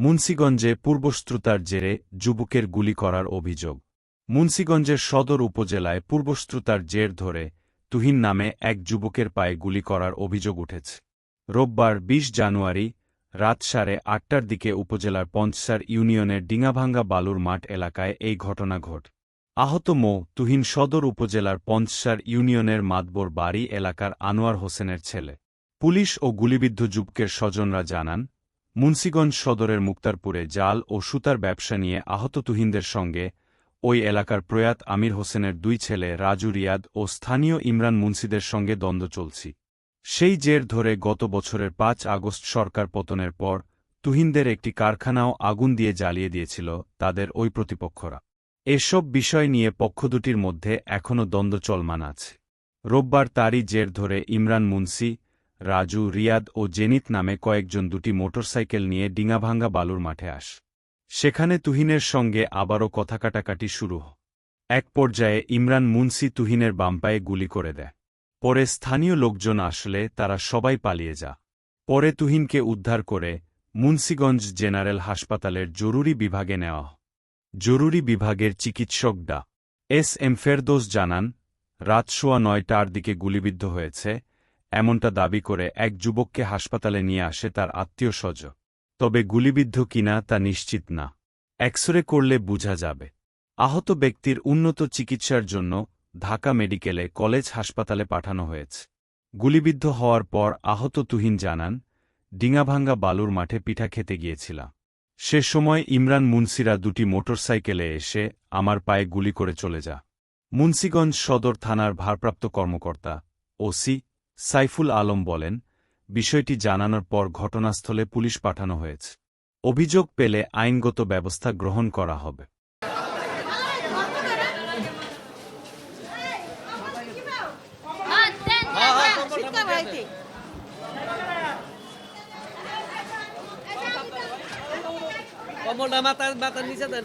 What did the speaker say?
মুন্সীগঞ্জে পূর্বশ্রুতার জেরে যুবকের গুলি করার অভিযোগ। মুন্সীগঞ্জের সদর উপজেলায় পূর্বশ্রুতার জের ধরে তুহিন নামে এক যুবকের পায়ে গুলি করার অভিযোগ উঠেছে। রোববার ২০ জানুয়ারি রাত সাড়ে আটটার দিকে উপজেলার পঞ্চসার ইউনিয়নের ডিঙাভাঙ্গা বালুর মাঠ এলাকায় এই ঘটনা ঘট। আহত মো. তুহিন সদর উপজেলার পঞ্চসার ইউনিয়নের মাতবর বাড়ি এলাকার আনোয়ার হোসেনের ছেলে। পুলিশ ও গুলিবিদ্ধ যুবকের স্বজনরা জানান মুন্সীগঞ্জ সদরের মুক্তারপুরে জাল ও সুতার ব্যবসা নিয়ে আহত তুহিনদের সঙ্গে ওই এলাকার প্রয়াত আমির হোসেনের দুই ছেলে রাজু রিয়াদ ও স্থানীয় ইমরান মুন্সিদের সঙ্গে দ্বন্দ্ব চলছি। সেই জের ধরে গত বছরের পাঁচ আগস্ট সরকার পতনের পর তুহিনদের একটি কারখানাও আগুন দিয়ে জ্বালিয়ে দিয়েছিল তাদের ওই প্রতিপক্ষরা। এসব বিষয় নিয়ে পক্ষ দুটির মধ্যে এখনও দ্বন্দ্ব চলমান আছে। রোববার তারই জের ধরে ইমরান মুন্সি রাজু, রিয়াদ ও জেনিত নামে কয়েকজন দুটি মোটরসাইকেল নিয়ে ডিঙাভাঙ্গা বালুর মাঠে আস। সেখানে তুহিনের সঙ্গে আবারও কথা কাটাকাটি শুরু এক পর্যায়ে ইমরান মুন্সি তুহিনের বাম্পায়ে গুলি করে দেয়। পরে স্থানীয় লোকজন আসলে তারা সবাই পালিয়ে যা। পরে তুহিনকে উদ্ধার করে মুন্সিগঞ্জ জেনারেল হাসপাতালের জরুরি বিভাগে নেওয়া। জরুরি বিভাগের চিকিৎসক ডা এস এম ফেরদোস জানান, রাত সোয়া নয়টার দিকে গুলিবিদ্ধ হয়েছে এমনটা দাবি করে এক যুবককে হাসপাতালে নিয়ে আসে তার আত্মীয় স্বজ তবে গুলিবিদ্ধ কিনা তা নিশ্চিত না। এক্সরে করলে বোঝা যাবে। আহত ব্যক্তির উন্নত চিকিৎসার জন্য ঢাকা মেডিকেলে কলেজ হাসপাতালে পাঠানো হয়েছে। গুলিবিদ্ধ হওয়ার পর আহত তুহিন জানান, ডিঙাভাঙ্গা বালুর মাঠে পিঠা খেতে গিয়েছিলাম। সে সময় ইমরান মুন্সিরা দুটি মোটরসাইকেলে এসে আমার পায়ে গুলি করে চলে যা মুন্সিগঞ্জ সদর থানার ভারপ্রাপ্ত কর্মকর্তা, ওসি সাইফুল আলম বলেন, বিষয়টি জানানোর পর ঘটনাস্থলে পুলিশ পাঠানো হয়েছে। অভিযোগ পেলে আইনগত ব্যবস্থা গ্রহণ করা হবে। নিচে দেন।